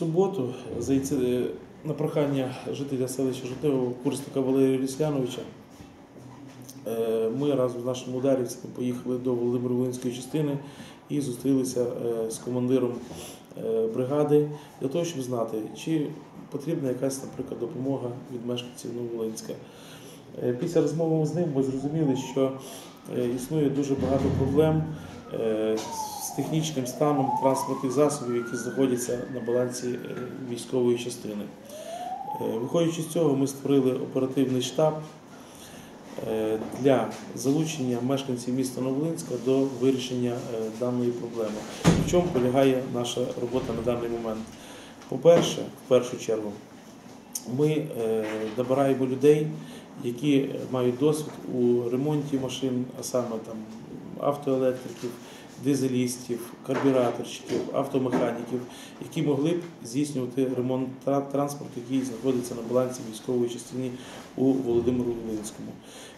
суботу за на прохання жителя селища Житнево Курсника Валерія Рісляновича е, ми разом з нашими ударівцями поїхали до Володимир-Волинської частини і зустрілися е, з командиром е, бригади для того, щоб знати, чи потрібна якась, наприклад, допомога від мешканців Нововолинська. Е, Після розмови з ним ми зрозуміли, що е, існує дуже багато проблем е, технічним станом транспортних засобів, які знаходяться на балансі е, військової частини. Е, Виходячи з цього, ми створили оперативний штаб е, для залучення мешканців міста Новолинська до вирішення даної проблеми. В чому полягає наша робота на даний момент? По-перше, в першу чергу, ми добираємо людей, які мають досвід у ремонті машин, а саме там автоелектриків, дизелістів, карбюраторщиків, автомеханіків, які могли б здійснювати ремонт транспорту, який знаходиться на балансі військової частини у Володимиру Волинському.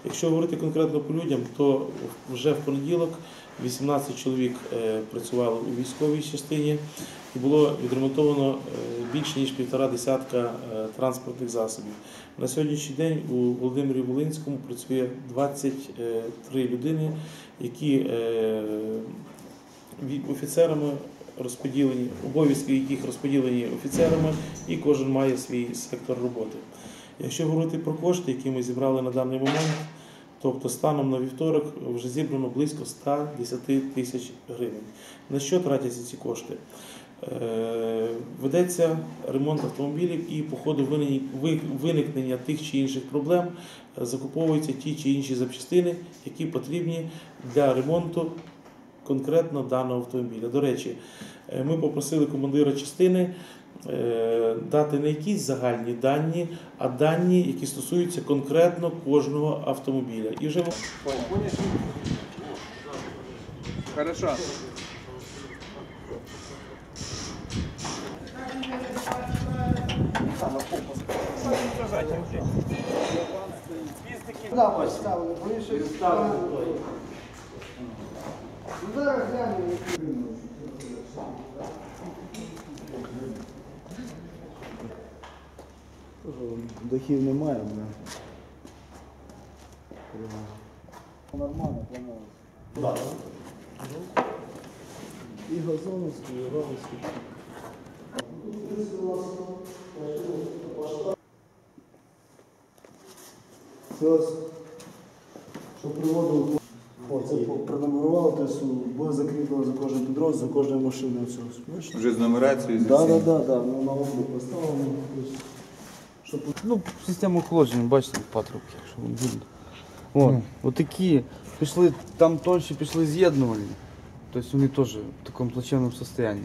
Якщо говорити конкретно по людям, то вже в понеділок 18 чоловік е, працювали у військовій частині і було відремонтовано е, більше ніж півтора десятка е, транспортних засобів. На сьогоднішній день у Володимирі Волинському працює 23 людини, які офіцерами розподілені, обов'язки яких розподілені офіцерами, і кожен має свій сектор роботи. Якщо говорити про кошти, які ми зібрали на даний момент, тобто станом на вівторок вже зібрано близько 110 тисяч гривень. На що тратяться ці кошти? Е, Ведеться ремонт автомобілів і по ходу виникнення тих чи інших проблем закуповуються ті чи інші запчастини, які потрібні для ремонту конкретно даного автомобіля. До речі, е, ми попросили командира частини е, дати не якісь загальні дані, а дані, які стосуються конкретно кожного автомобіля. І вже Хорошо. Да, поставили, ближче. Ну, Зараз глянемо. Дахів немає, бля. Нормально, планується. І газоновський, і ровський. Це що приводив, о, це по- пронумерували, тобто буде закріплено за кожен підрозділ, за кожною машиною. цього. Вже з нумерацією з Так, так, так, да, да, ну, на обліку поставлено. Щоб Ну, систему охолодження, бачите, патрубки, що вони видно. От, отакі пішли, там тонші пішли з'єднувальні. Тобто вони теж в такому плачевному стані.